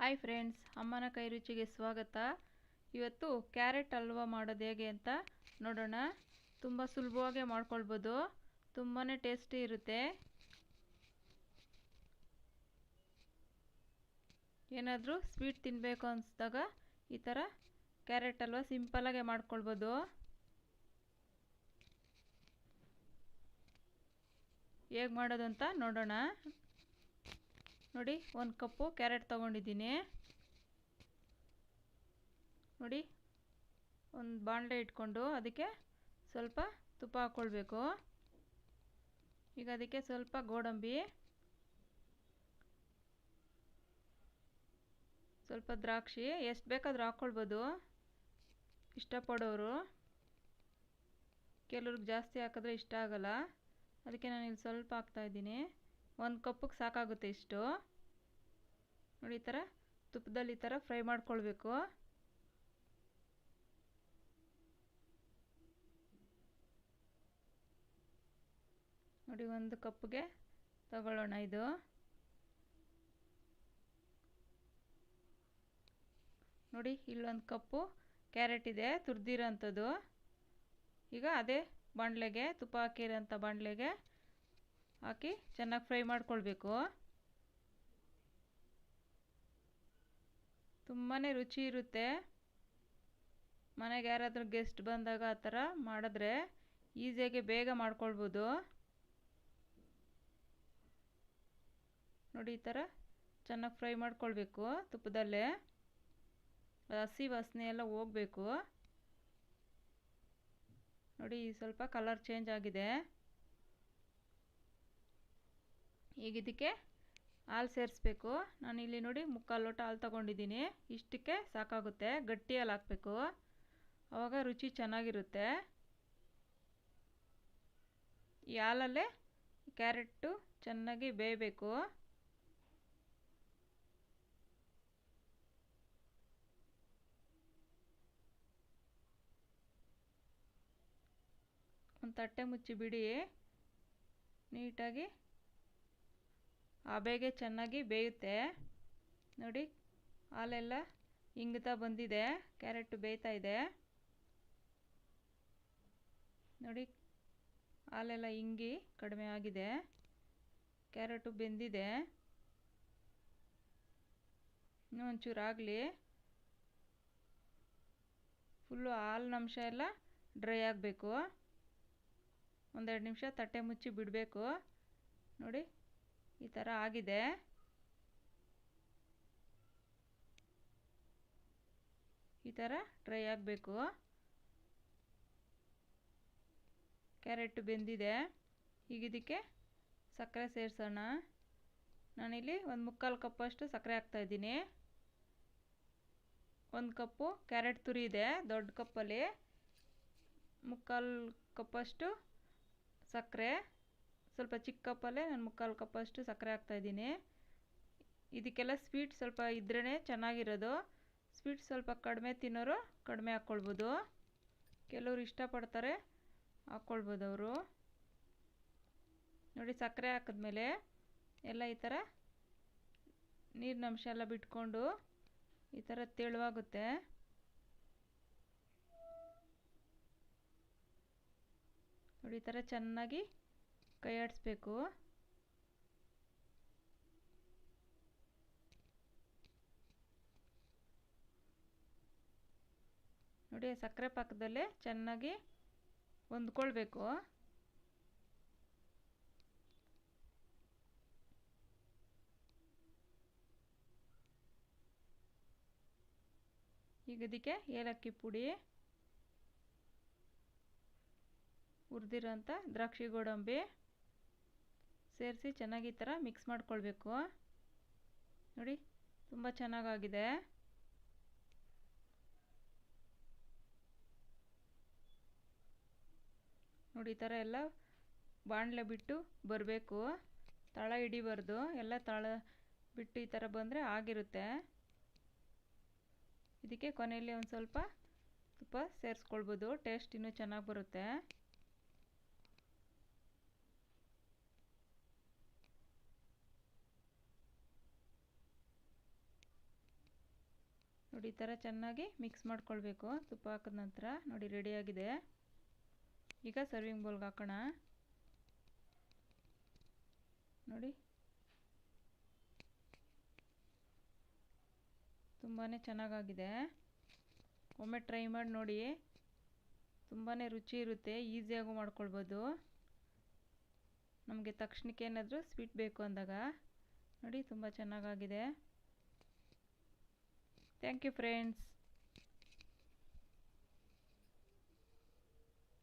Hi friends, ಅಮ್ಮನ ಕೈ ರುಚಿಗೆ ಸ್ವಾಗತ. ಇವತ್ತು ಕ್ಯಾರೆಟ್ ಹಲ್ವಾ ಮಾಡೋದು ಹೇಗೆ ಅಂತ ನೋಡೋಣ. ತುಂಬ ಸುಲಭವಾಗಿ ಮಾಡ್ಕೊಳ್ಬೋದು. ತುಂಬಾ ಟೇಸ್ಟಿ ಇರುತ್ತೆ. ಏನಾದರೂ ಸ್ವೀಟ್ ತಿನ್ನಬೇಕು ಅನಿಸ್ದಾಗ ಈ ಥರ ಕ್ಯಾರೆಟ್ ಹಲ್ವಾ ಸಿಂಪಲಾಗೆ ಮಾಡ್ಕೊಳ್ಬೋದು. ಹೇಗೆ ಮಾಡೋದು ಅಂತ ನೋಡೋಣ. ನೋಡಿ, ಒಂದು ಕಪ್ಪು ಕ್ಯಾರೆಟ್ ತೊಗೊಂಡಿದ್ದೀನಿ. ನೋಡಿ, ಒಂದು ಬಾಣಲೆ ಇಟ್ಕೊಂಡು ಅದಕ್ಕೆ ಸ್ವಲ್ಪ ತುಪ್ಪ ಹಾಕ್ಕೊಳ್ಬೇಕು ಈಗ ಅದಕ್ಕೆ ಸ್ವಲ್ಪ ಗೋಡಂಬಿ, ಸ್ವಲ್ಪ ದ್ರಾಕ್ಷಿ, ಎಷ್ಟು ಬೇಕಾದರೂ ಹಾಕ್ಕೊಳ್ಬೋದು ಇಷ್ಟಪಡೋರು. ಕೆಲವ್ರಿಗೆ ಜಾಸ್ತಿ ಹಾಕಿದ್ರೆ ಇಷ್ಟ ಆಗಲ್ಲ. ಅದಕ್ಕೆ ನಾನು ಇಲ್ಲಿ ಸ್ವಲ್ಪ ಹಾಕ್ತಾಯಿದ್ದೀನಿ ಒಂದು ಕಪ್ಪಿಗೆ ಸಾಕಾಗುತ್ತೆ ಇಷ್ಟು. ನೋಡಿ ಈ ಥರ ತುಪ್ಪದಲ್ಲಿ ಈ ಥರ ಫ್ರೈ ಮಾಡ್ಕೊಳ್ಬೇಕು. ನೋಡಿ ಒಂದು ಕಪ್ಗೆ ತಗೊಳ್ಳೋಣ ಇದು. ನೋಡಿ ಇಲ್ಲೊಂದು ಕಪ್ಪು ಕ್ಯಾರೆಟ್ ಇದೆ, ತುರಿದಿರೋಂಥದ್ದು. ಈಗ ಅದೇ ಬಾಣಲೆಗೆ ತುಪ್ಪ ಹಾಕಿರೋಂಥ ಬಾಣಲೆಗೆ ಹಾಕಿ ಚೆನ್ನಾಗಿ ಫ್ರೈ ಮಾಡ್ಕೊಳ್ಬೇಕು. ತುಂಬಾ ರುಚಿ ಇರುತ್ತೆ. ಮನೆಗೆ ಯಾರಾದರೂ ಗೆಸ್ಟ್ ಬಂದಾಗ ಆ ಥರ ಮಾಡಿದ್ರೆ ಈಸಿಯಾಗಿ ಬೇಗ ಮಾಡ್ಕೊಳ್ಬೋದು. ನೋಡಿ ಈ ಥರ ಚೆನ್ನಾಗಿ ಫ್ರೈ ಮಾಡ್ಕೊಳ್ಬೇಕು ತುಪ್ಪದಲ್ಲೇ. ಹಸಿ ವಾಸನೆ ಎಲ್ಲ ಹೋಗಬೇಕು. ನೋಡಿ ಸ್ವಲ್ಪ ಕಲರ್ ಚೇಂಜ್ ಆಗಿದೆ. ಈಗ ಇದಕ್ಕೆ ಹಾಲು ಸೇರಿಸ್ಬೇಕು. ಇಲ್ಲಿ ನೋಡಿ ಮುಕ್ಕಾಲು ಲೋಟ ಹಾಲು ತಗೊಂಡಿದ್ದೀನಿ. ಇಷ್ಟಕ್ಕೆ ಸಾಕಾಗುತ್ತೆ. ಗಟ್ಟಿ ಹಾಲು ಹಾಕಬೇಕು. ಆವಾಗ ರುಚಿ ಚೆನ್ನಾಗಿರುತ್ತೆ. ಈ ಹಾಲಲ್ಲೇ ಕ್ಯಾರೆಟ್ಟು ಚೆನ್ನಾಗಿ ಬೇಯಬೇಕು. ಒಂದು ತಟ್ಟೆ ಮುಚ್ಚಿ ಬಿಡಿ ನೀಟಾಗಿ ಆ ಬೇಗೆ ಚೆನ್ನಾಗಿ ಬೇಯುತ್ತೆ. ನೋಡಿ, ಹಾಲೆಲ್ಲ ಇಂಗ್ತಾ ಬಂದಿದೆ. ಕ್ಯಾರೆಟ್ ಬೇಯ್ತಾ ಇದೆ. ನೋಡಿ, ಹಾಲೆಲ್ಲ ಇಂಗಿ ಕಡಿಮೆ ಆಗಿದೆ. ಕ್ಯಾರೆಟು ಬೆಂದಿದೆ. ಇನ್ನೂ ಒಂಚೂರು ಆಗಲಿ. ಫುಲ್ಲು ಹಾಲಿನಂಶ ಎಲ್ಲ ಡ್ರೈ ಆಗಬೇಕು. ಒಂದೆರಡು ನಿಮಿಷ ತಟ್ಟೆ ಮುಚ್ಚಿ ಬಿಡಬೇಕು. ನೋಡಿ ಈ ಥರ ಆಗಿದೆ. ಈ ಥರ ಡ್ರೈ ಆಗಬೇಕು. ಕ್ಯಾರೆಟ್ ಬೆಂದಿದೆ. ಈಗ ಇದಕ್ಕೆ ಸಕ್ಕರೆ ಸೇರಿಸೋಣ. ನಾನಿಲ್ಲಿ ಒಂದು ಮುಕ್ಕಾಲು ಕಪ್ಪಷ್ಟು ಸಕ್ಕರೆ ಹಾಕ್ತಾಯಿದ್ದೀನಿ ಒಂದು ಕಪ್ಪು ಕ್ಯಾರೆಟ್ ತುರಿ ಇದೆ, ದೊಡ್ಡ ಕಪ್ಪಲ್ಲಿ. ಮುಕ್ಕಾಲು ಕಪ್ಪಷ್ಟು ಸಕ್ಕರೆ. ಸ್ವಲ್ಪ ಚಿಕ್ಕ ಕಪ್ಪಲ್ಲೇ ನಾನು ಮುಕ್ಕಾಲು ಕಪ್ಪಷ್ಟು ಸಕ್ಕರೆ ಹಾಕ್ತಾಯಿದ್ದೀನಿ ಇದಕ್ಕೆಲ್ಲ ಸ್ವೀಟ್ ಸ್ವಲ್ಪ ಇದ್ರೇ ಚೆನ್ನಾಗಿರೋದು. ಸ್ವೀಟ್ ಸ್ವಲ್ಪ ಕಡಿಮೆ ತಿನ್ನೋರು ಕಡಿಮೆ ಹಾಕ್ಕೊಳ್ಬೋದು. ಕೆಲವರು ಇಷ್ಟಪಡ್ತಾರೆ ಹಾಕ್ಕೊಳ್ಬೋದು ಅವರು. ನೋಡಿ ಸಕ್ಕರೆ ಹಾಕಿದ್ಮೇಲೆ ಎಲ್ಲ ಈ ಥರ ನೀರಿನ ಅಂಶ ಎಲ್ಲ ಬಿಟ್ಕೊಂಡು ಈ ಥರ ತೆಳುವಾಗುತ್ತೆ. ನೋಡಿ ಈ ಥರ ಚೆನ್ನಾಗಿ ಕೈ ಆಡಿಸ್ಬೇಕು ನೋಡಿ ಸಕ್ಕರೆ ಪಾಕದಲ್ಲೇ ಚೆನ್ನಾಗಿ ಹೊಂದ್ಕೊಳ್ಬೇಕು. ಈಗ ಇದಕ್ಕೆ ಏಲಕ್ಕಿ ಪುಡಿ ಹುರಿದಿರೋಂಥ ದ್ರಾಕ್ಷಿ ಗೋಡಂಬಿ ಸೇರಿಸಿ ಚೆನ್ನಾಗಿ ಈ ಥರ ಮಿಕ್ಸ್ ಮಾಡ್ಕೊಳ್ಬೇಕು. ನೋಡಿ, ತುಂಬ ಚೆನ್ನಾಗಾಗಿದೆ. ನೋಡಿ, ಈ ಥರ ಎಲ್ಲ ಬಾಣಲೆ ಬಿಟ್ಟು ಬರಬೇಕು. ತಳ ಹಿಡಿಬಾರ್ದು. ಎಲ್ಲ ತಳ ಬಿಟ್ಟು ಈ ಥರ ಬಂದರೆ ಆಗಿರುತ್ತೆ. ಇದಕ್ಕೆ ಕೊನೆಯಲ್ಲಿ ಒಂದು ಸ್ವಲ್ಪ ತುಪ್ಪ ಸೇರಿಸ್ಕೊಳ್ಬೋದು. ಟೇಸ್ಟ್ ಇನ್ನೂ ಚೆನ್ನಾಗಿ ಬರುತ್ತೆ. ನೋಡಿ ಈ ಥರ ಚೆನ್ನಾಗಿ ಮಿಕ್ಸ್ ಮಾಡ್ಕೊಳ್ಬೇಕು. ತುಪ್ಪ ಹಾಕಿದ ನಂತರ ನೋಡಿ ರೆಡಿಯಾಗಿದೆ ಈಗ ಸರ್ವಿಂಗ್ ಬೌಲ್ಗೆ ಹಾಕೋಣ. ನೋಡಿ. ತುಂಬಾ ಚೆನ್ನಾಗಾಗಿದೆ. ಒಮ್ಮೆ ಟ್ರೈ ಮಾಡಿ ನೋಡಿ. ತುಂಬಾ ರುಚಿ ಇರುತ್ತೆ ಈಸಿಯಾಗೂ ಮಾಡ್ಕೊಳ್ಬೋದು. ನಮಗೆ ತಕ್ಷಣಕ್ಕೆ ಏನಾದರೂ ಸ್ವೀಟ್ ಬೇಕು ಅಂದಾಗ. ನೋಡಿ ತುಂಬ ಚೆನ್ನಾಗಾಗಿದೆ. Thank you friends.